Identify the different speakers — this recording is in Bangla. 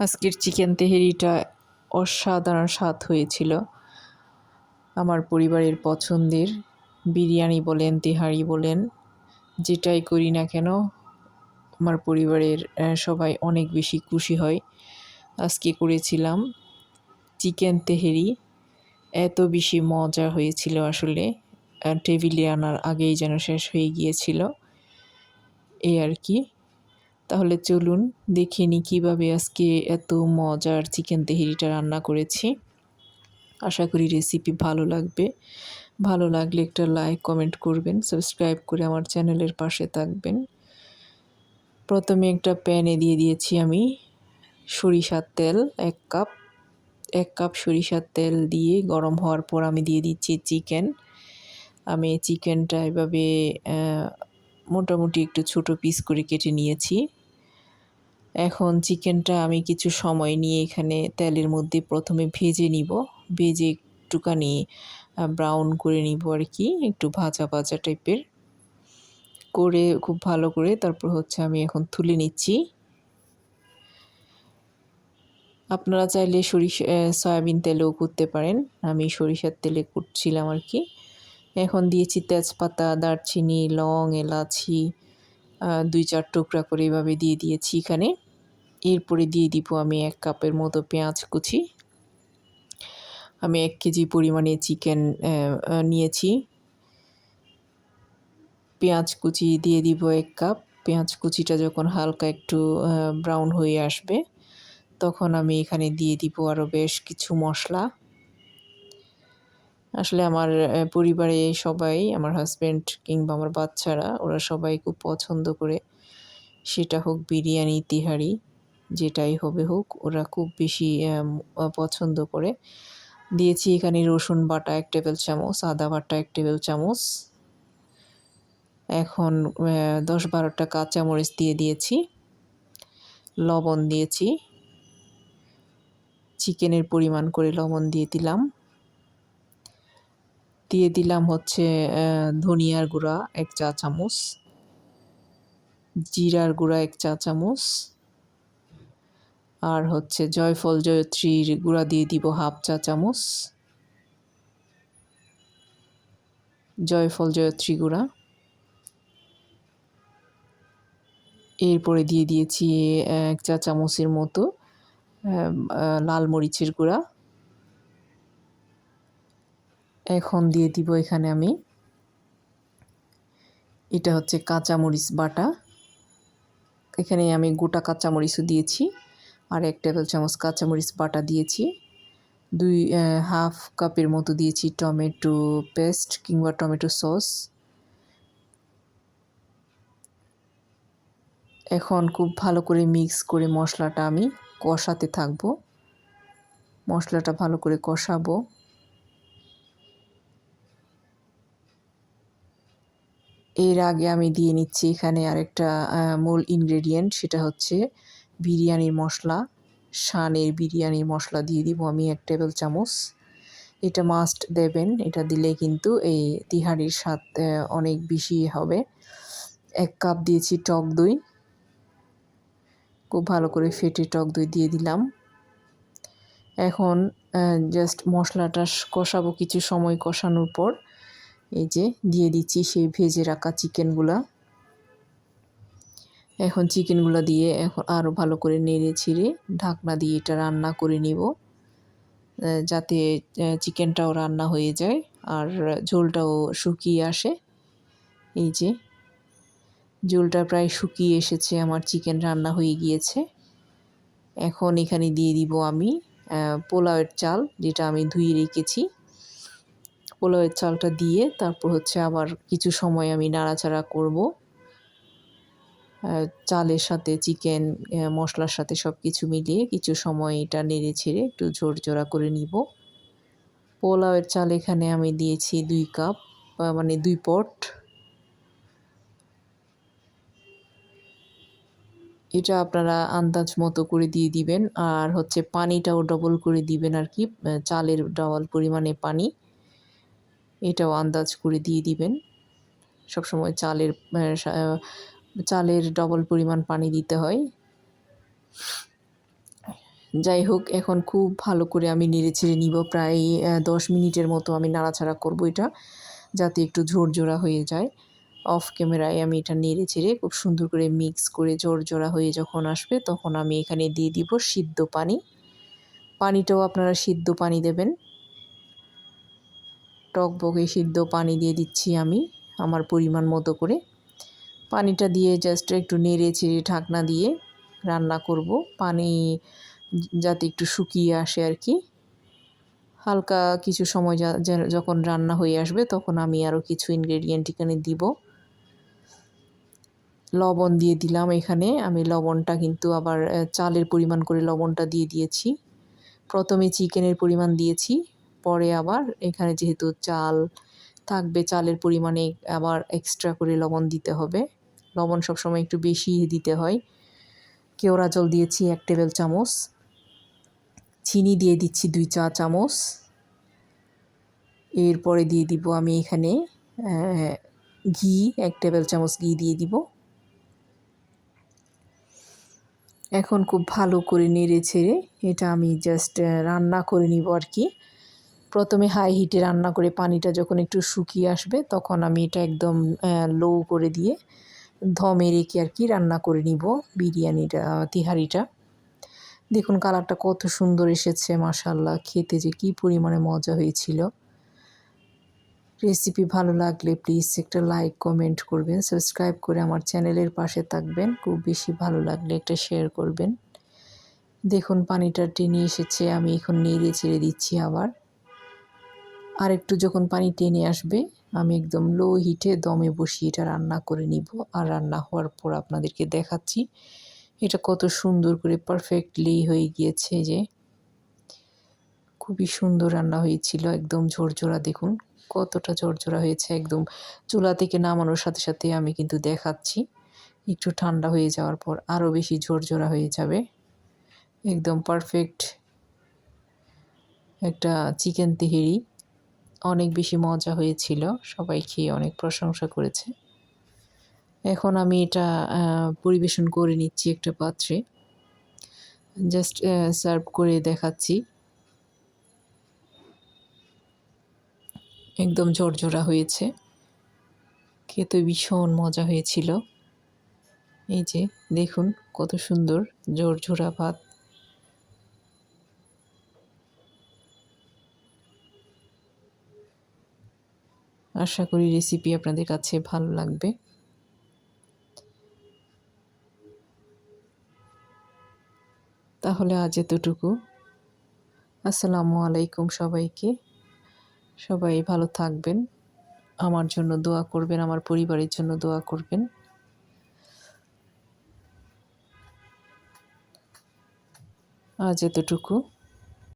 Speaker 1: আজকের চিকেন তেহেরিটা অসাধারণ স্বাদ হয়েছিল। আমার পরিবারের পছন্দের বিরিয়ানি বলেন, তেহারি বলেন, যেটাই করি না কেন, আমার পরিবারের সবাই অনেক বেশি খুশি হয়। আজকে করেছিলাম চিকেন তেহেরি। এত বেশি মজা হয়েছিল আসলে টেবিলে আনার আগেই যেন শেষ হয়ে গিয়েছিল। এই আর কি। তাহলে চলুন দেখে নিই কীভাবে আজকে এত মজার চিকেন তেহেরিটা রান্না করেছি। আশা করি রেসিপি ভালো লাগবে। ভালো লাগলে একটা লাইক কমেন্ট করবেন সাবস্ক্রাইব করে আমার চ্যানেলের পাশে থাকবেন। প্রথমে একটা প্যানে দিয়ে দিয়েছি আমি সরিষার তেল, এক কাপ। এক কাপ সরিষার তেল দিয়ে গরম হওয়ার পর আমি দিয়ে দিচ্ছি চিকেন। আমি চিকেনটা এভাবে মোটামুটি একটু ছোট পিস করে কেটে নিয়েছি। এখন চিকেনটা আমি কিছু সময় নিয়ে এখানে তেলের মধ্যে প্রথমে ভেজে নিব। ভেজে একটুখানি ব্রাউন করে নিব আর কি, একটু ভাজা ভাজা টাইপের করে খুব ভালো করে তারপর হচ্ছে আমি এখন তুলে নিচ্ছি। আপনারা চাইলে সরিষা সয়াবিন তেলেও করতে পারেন। আমি সরিষার তেলে করছিলাম আর কি। এখন দিয়েছি তেজপাতা, দারচিনি, লং, এলাচি দুই চার টুকরা করে এভাবে দিয়ে দিয়েছি এখানে। এরপরে দিয়ে দিব আমি এক কাপের মতো পেঁয়াজ কুচি। আমি এক কেজি পরিমাণে চিকেন নিয়েছি। পেঁয়াজ কুচি দিয়ে দিব এক কাপ। পেঁয়াজ কুচিটা যখন হালকা একটু ব্রাউন হয়ে আসবে, তখন আমি এখানে দিয়ে দিব আরও বেশ কিছু মশলা। আসলে আমার পরিবারে সবাই, আমার হাজব্যান্ড কিংবা আমার বাচ্চারা, ওরা সবাই খুব পছন্দ করে। সেটা হোক বিরিয়ানি, তিহারি। যেটাই হবে হোক, ওরা খুব বেশি পছন্দ করে। দিয়েছি এখানে রসুন বাটা এক টেবিল চামচ, আদা বাটা এক টেবিল চামচ। এখন দশ বারোটা কাঁচামরিচ দিয়ে দিয়েছি। লবণ দিয়েছি। চিকেনের পরিমাণ করে লবণ দিয়ে দিলাম। দিয়ে দিলাম হচ্ছে ধনিয়ার গুঁড়া এক চা চামচ, জিরার গুঁড়া এক চা চামচ। আর হচ্ছে জয়ফল জয়ত্রীর গুঁড়া দিয়ে দিব হাফ চা চামচ। জয়ফল জয়ত্রী গুঁড়া। এরপরে দিয়ে দিয়েছি এক চা চামচের মতো লাল মরিচের গুঁড়া। এখন দিয়ে দিব এখানে আমি, এটা হচ্ছে কাঁচামরিচ বাটা। এখানে আমি গোটা কাঁচামরিচও দিয়েছি। আর এক টেবিল চামচ কাঁচামরিচ বাটা দিয়েছি। দুই হাফ কাপের মতো দিয়েছি টমেটো পেস্ট কিংবা টমেটো সস। এখন খুব ভালো করে মিক্স করে মশলাটা আমি কষাতে থাকব। মশলাটা ভালো করে কষাবো। এর আগে আমি দিয়ে নিচ্ছি এখানে আরেকটা মূল ইনগ্রেডিয়েন্ট সেটা হচ্ছে বিরিয়ানির মশলা, শানের বিরিয়ানির মশলা দিয়ে দিব আমি এক টেবিল চামচ। এটা মাস্ট দেবেন, এটা দিলে কিন্তু এই তিহারির স্বাদ অনেক বেশি হবে। এক কাপ দিয়েছি টক দই। খুব ভালো করে ফেটে টক দই দিয়ে দিলাম। এখন জাস্ট মশলাটা কষাবো কিছু সময় কষানোর পর। এই যে, দিয়ে দিচ্ছি সেই ভেজে রাখা চিকেনগুলা এখন চিকেনগুলো দিয়ে এখন আরও ভালো করে নেড়ে ছিঁড়ে ঢাকনা দিয়ে এটা রান্না করে নিব। যাতে চিকেনটাও রান্না হয়ে যায় আর ঝোলটাও শুকিয়ে আসে। এই যে, ঝোলটা প্রায় শুকিয়ে এসেছে, আমার চিকেন রান্না হয়ে গিয়েছে। এখন এখানে দিয়ে দিব আমি পোলাওয়ের চাল, যেটা আমি ধুয়ে রেখেছি। পোলাওয়ের চালটা দিয়ে তারপর হচ্ছে আবার কিছু সময় আমি নাড়াচাড়া করব। চালের সাথে চিকেন মশলার সাথে সব কিছু মিলিয়ে কিছু সময় এটা নেড়ে ছেড়ে একটু ঝোরঝোরা করে নিব। পোলাওয়ের চাল এখানে আমি দিয়েছি দুই কাপ মানে দুই পট। এটা আপনারা আন্দাজ মতো করে দিয়ে দিবেন, আর হচ্ছে পানিটাও ডবল করে দিবেন আর কি চালের ডবল পরিমাণে পানি। এটাও আন্দাজ করে দিয়ে দিবেন। সবসময় চালের চালের ডবল পরিমাণ পানি দিতে হয়। যাই হোক, এখন খুব ভালো করে আমি নেড়ে ছেড়ে নিব। প্রায় দশ মিনিটের মতো আমি নাড়াচাড়া করব এটা, যাতে একটু ঝোরঝোরা হয়ে যায়। অফ ক্যামেরায় আমি এটা নেড়ে চেড়ে খুব সুন্দর করে মিক্স করে ঝোরঝোরা হয়ে যখন আসবে, তখন আমি এখানে দিয়ে দিব সিদ্ধ পানি। পানিটাও আপনারা সিদ্ধ পানি দেবেন। টকবকে সিদ্ধ পানি দিয়ে দিচ্ছি আমি, আমার পরিমাণ মতো করে। পানিটা দিয়ে জাস্ট একটু নেড়ে চেড়ে ঢাকনা দিয়ে রান্না করব। পানি যাতে একটু শুকিয়ে আসে আর কি। হালকা কিছু সময় যখন রান্না হয়ে আসবে তখন আমি আরও কিছু ইনগ্রেডিয়েন্ট এখানে দিব। লবণ দিয়ে দিলাম এখানে। আমি লবণটা কিন্তু আবার চালের পরিমাণ করে লবণটা দিয়ে দিয়েছি। প্রথমে চিকেনের পরিমাণ দিয়েছি, পরে আবার এখানে যেহেতু চাল থাকবে, চালের পরিমাণে আবার এক্সট্রা করে লবণ দিতে হবে। লবণ সবসময় একটু বেশি দিতে হয়। কেওড়া জল দিয়েছি এক টেবিল চামচ। চিনি দিয়ে দিচ্ছি দুই চা চামচ। এরপরে দিয়ে দিব আমি এখানে ঘি, এক টেবিল চামচ ঘি দিয়ে দিব। এখন খুব ভালো করে নেড়ে ছেড়ে এটা আমি জাস্ট রান্না করে নিব আর কি। প্রথমে হাই হিটে রান্না করে পানিটা যখন একটু শুকিয়ে আসবে তখন আমি এটা একদম লো করে দিয়ে ধমে রেখে আর কি রান্না করে নিব বিরিয়ানিটা তিহারিটা। দেখুন কালারটা কত সুন্দর এসেছে মাশাল্লাহ খেতে যে কী পরিমাণে মজা হয়েছিল। রেসিপি ভালো লাগলে প্লিজ একটা লাইক, কমেন্ট করবেন, সাবস্ক্রাইব করে আমার চ্যানেলের পাশে থাকবেন। খুব বেশি ভালো লাগলে একটা শেয়ার করবেন। দেখুন পানিটা টেনে এসেছে, আমি এখন নেড়ে ছেড়ে দিচ্ছি আবার। আর একটু যখন পানি টেনে আসবে আমি একদম লো হিটে দমে বসিয়ে এটা রান্না করে নিব। আর রান্না হওয়ার পর আপনাদেরকে দেখাচ্ছি। এটা কত সুন্দর করে পারফেক্টলি হয়ে গিয়েছে যে। খুবই সুন্দর রান্না হয়েছিল, একদম ঝরঝরা দেখুন। কতটা ঝরঝরা হয়েছে একদম। চুলা থেকে নামানোর সাথে সাথে আমি কিন্তু দেখাচ্ছি। একটু ঠান্ডা হয়ে যাওয়ার পর আরও বেশি ঝরঝরা হয়ে যাবে। একদম পারফেক্ট একটা চিকেন তেহেরি। অনেক বেশি মজা হয়েছিল। সবাই খেয়ে অনেক প্রশংসা করেছে। এখন আমি এটা পরিবেশন করে নিচ্ছি একটা পাত্রে। জাস্ট সার্ভ করে দেখাচ্ছি। একদম ঝরঝরা হয়েছে। খেতে ভীষণ মজা হয়েছিল। এই যে, দেখুন কত সুন্দর ঝরঝরা ভাত। আশা করি রেসিপি আপনাদের কাছে ভালো লাগবে। তাহলে আজ এতটুকু। আসসালামু আলাইকুম সবাইকে। সবাই ভালো থাকবেন। আমার জন্য দোয়া করবেন, আমার পরিবারের জন্য দোয়া করবেন। আজ এতটুকু।